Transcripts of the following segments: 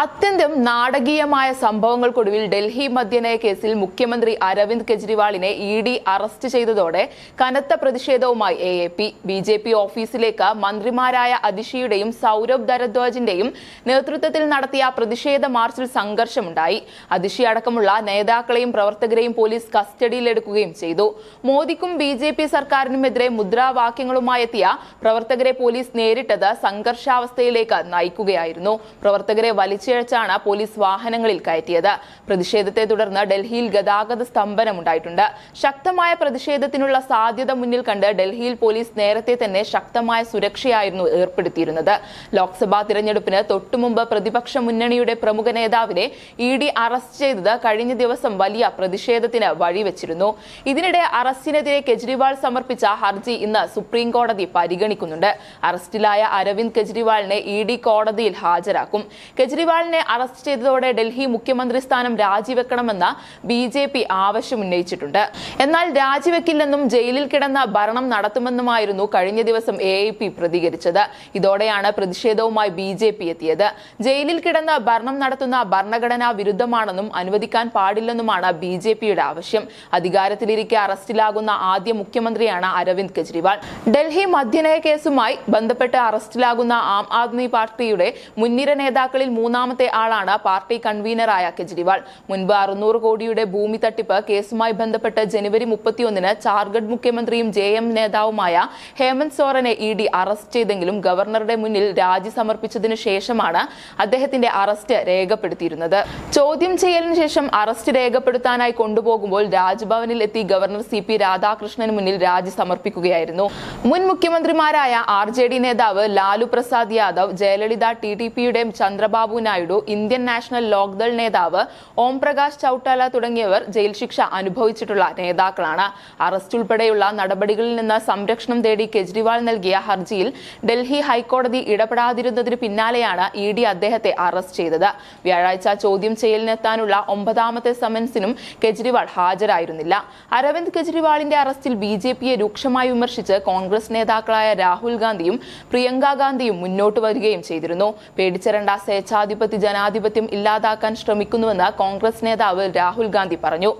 അത്യന്തം നാടകീയമായ സംഭവങ്ങൾക്കൊടുവിൽ ഡൽഹി മദ്യനയ കേസിൽ മുഖ്യമന്ത്രി അരവിന്ദ് കെജ്രിവാളിനെ ഇ ഡി അറസ്റ്റ് ചെയ്തതോടെ കനത്ത പ്രതിഷേധവുമായി A A P B J P ഓഫീസിലേക്ക് മന്ത്രിമാരായ അതിഷിയുടെയും സൗരഭ് ഭരദ്വാജിന്റെയും നേതൃത്വത്തിൽ നടത്തിയ പ്രതിഷേധ മാർച്ചിൽ സംഘർഷമുണ്ടായി. അതിഷി അടക്കമുള്ള നേതാക്കളെയും പ്രവർത്തകരെയും പോലീസ് കസ്റ്റഡിയിലെടുക്കുകയും ചെയ്തു. മോദിക്കും ബി ജെ പി സർക്കാരിനുമെതിരെ മുദ്രാവാക്യങ്ങളുമായി എത്തിയ പ്രവർത്തകരെ പോലീസ് നേരിട്ടത് സംഘർഷാവസ്ഥയിലേക്ക് നയിക്കുകയായിരുന്നു. പ്രവർത്തകരെ വലിച്ചിഴച്ചാണ് പോലീസ് വാഹനങ്ങളിൽ കയറ്റിയത്. പ്രതിഷേധത്തെ തുടർന്ന് ഡൽഹിയിൽ ഗതാഗത സ്തംഭനമുണ്ടായിട്ടുണ്ട് ശക്തമായ പ്രതിഷേധത്തിനുള്ള സാധ്യത മുന്നിൽ കണ്ട് ഡൽഹിയിൽ പോലീസ് നേരത്തെ തന്നെ ശക്തമായ സുരക്ഷയായിരുന്നു ഏർപ്പെടുത്തിയിരുന്നത്. ലോക്സഭാ തിരഞ്ഞെടുപ്പിന് തൊട്ടുമുമ്പ് പ്രതിപക്ഷ മുന്നണിയുടെ പ്രമുഖ നേതാവിനെ ഇ ഡി അറസ്റ്റ് ചെയ്തത് കഴിഞ്ഞ ദിവസം വലിയ പ്രതിഷേധത്തിന് വഴിവെച്ചിരുന്നു. ഇതിനിടെ അറസ്റ്റിനെതിരെ കെജ്രിവാൾ സമർപ്പിച്ച ഹർജി ഇന്ന് സുപ്രീം കോടതി പരിഗണിക്കുന്നുണ്ട്. അറസ്റ്റിലായ അരവിന്ദ് കെജ്രിവാളിനെ ഇ ഡി കോടതിയിൽ ഹാജരാക്കും. കെജ്രിവാളിനെ അറസ്റ്റ് ചെയ്തതോടെ ഡൽഹി മുഖ്യമന്ത്രി സ്ഥാനം രാജിവെക്കണമെന്ന് ബി ജെ പി ആവശ്യമുന്നയിച്ചിട്ടുണ്ട്. എന്നാൽ രാജിവെക്കില്ലെന്നും ജയിലിൽ കിടന്ന ഭരണം നടത്തുമെന്നുമായിരുന്നു കഴിഞ്ഞ ദിവസം എ ഐ പി പ്രതികരിച്ചത്. ഇതോടെയാണ് പ്രതിഷേധവുമായി ബി ജെ പി എത്തിയത്. ജയിലിൽ കിടന്ന ഭരണം നടത്തുന്ന ഭരണഘടനാ വിരുദ്ധമാണെന്നും അനുവദിക്കാൻ പാടില്ലെന്നുമാണ് ബി ജെ പിയുടെ ആവശ്യം. അധികാരത്തിലിരിക്കെ അറസ്റ്റിലാകുന്ന ആദ്യ മുഖ്യമന്ത്രിയാണ് അരവിന്ദ് കെജ്രിവാൾ. ഡൽഹി മദ്യനയ കേസുമായി ബന്ധപ്പെട്ട് അറസ്റ്റിലാകുന്ന ആം ആദ്മി പാർട്ടിയുടെ മുൻനിര നേതാക്കളിൽ മൂന്നാമത്തെ ആളാണ് പാർട്ടി കൺവീനറായ കെജ്രിവാൾ. മുൻപ് അറുന്നൂറ് കോടിയുടെ ഭൂമി തട്ടിപ്പ് കേസുമായി ബന്ധപ്പെട്ട് ജനുവരി മുപ്പത്തിയൊന്നിന് ഝാർഖണ്ഡ് മുഖ്യമന്ത്രിയും ജെ എം നേതാവുമായ ഹേമന്ത് സോറനെ ഇ ഡി അറസ്റ്റ് ചെയ്തെങ്കിലും ഗവർണറുടെ മുന്നിൽ രാജി സമർപ്പിച്ചതിനു ശേഷമാണ് അദ്ദേഹത്തിന്റെ അറസ്റ്റ് രേഖപ്പെടുത്തിയിരുന്നത്. ചോദ്യം ചെയ്യലിന് ശേഷം അറസ്റ്റ് രേഖപ്പെടുത്താനായി കൊണ്ടുപോകുമ്പോൾ രാജ്ഭവനിൽ എത്തി ഗവർണർ സി പി രാധാകൃഷ്ണന് മുന്നിൽ രാജി സമർപ്പിക്കുകയായിരുന്നു. മുൻ മുഖ്യമന്ത്രിമാരായ ആർ ജെ ഡി നേതാവ് ലാലു പ്രസാദ് യാദവ് ജയലളിത ടി ഡി പിയുടെ ചന്ദ്രബാബു ഇന്ത്യൻ നാഷണൽ ലോക്ദൾ നേതാവ് ഓം പ്രകാശ് ചൌട്ടാല തുടങ്ങിയവർ ജയിൽ ശിക്ഷ അനുഭവിച്ചിട്ടുള്ള നേതാക്കളാണ്. അറസ്റ്റ് ഉൾപ്പെടെയുള്ള നടപടികളിൽ നിന്ന് സംരക്ഷണം തേടി കെജ്രിവാൾ നൽകിയ ഹർജിയിൽ ഡൽഹി ഹൈക്കോടതി ഇടപെടാതിരുന്നതിന് പിന്നാലെയാണ് ഇ ഡി അദ്ദേഹത്തെ അറസ്റ്റ് ചെയ്തത്. വ്യാഴാഴ്ച ചോദ്യം ചെയ്യലിനെത്താനുള്ള ഒമ്പതാമത്തെ സമൻസിനും കെജ്രിവാൾ ഹാജരായിരുന്നില്ല. അരവിന്ദ് കെജ്രിവാളിന്റെ അറസ്റ്റിൽ ബി ജെ പിയെ രൂക്ഷമായി വിമർശിച്ച് കോൺഗ്രസ് നേതാക്കളായ രാഹുൽ ഗാന്ധിയും പ്രിയങ്ക ഗാന്ധിയും മുന്നോട്ട് വരികയും ചെയ്തിരുന്നു. പേടിച്ചരണ്ട സ്വേച്ഛാധിപത്യ ജനാധിപത്യം ഇല്ലാതാക്കാൻ ശ്രമിക്കുന്നുവെന്ന് കോൺഗ്രസ് നേതാവ് രാഹുൽ ഗാന്ധി പറഞ്ഞു.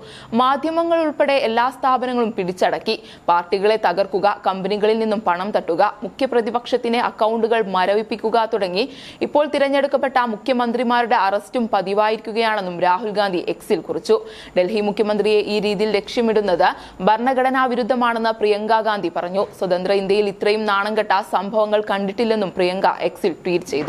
മാധ്യമങ്ങൾ ഉൾപ്പെടെ എല്ലാ സ്ഥാപനങ്ങളും പിടിച്ചടക്കി. പാർട്ടികളെ തകർക്കുക കമ്പനികളിൽ നിന്നും പണം തട്ടുക മുഖ്യപ്രതിപക്ഷത്തിന്റെ അക്കൗണ്ടുകൾ മരവിപ്പിക്കുക തുടങ്ങി ഇപ്പോൾ തിരഞ്ഞെടുക്കപ്പെട്ട മുഖ്യമന്ത്രിമാരുടെ അറസ്റ്റും പതിവായിരിക്കുകയാണെന്നും രാഹുൽ ഗാന്ധി എക്സിൽ കുറിച്ചു. ഡൽഹി മുഖ്യമന്ത്രിയെ ഈ രീതിയിൽ ലക്ഷ്യമിടുന്നത് ഭരണഘടനാ വിരുദ്ധമാണെന്ന് പ്രിയങ്ക ഗാന്ധി പറഞ്ഞു. സ്വതന്ത്ര ഇന്ത്യയിൽ ഇത്രയും നാണം കെട്ട സംഭവങ്ങൾ കണ്ടിട്ടില്ലെന്നും പ്രിയങ്ക എക്സിൽ ട്വീറ്റ് ചെയ്തു.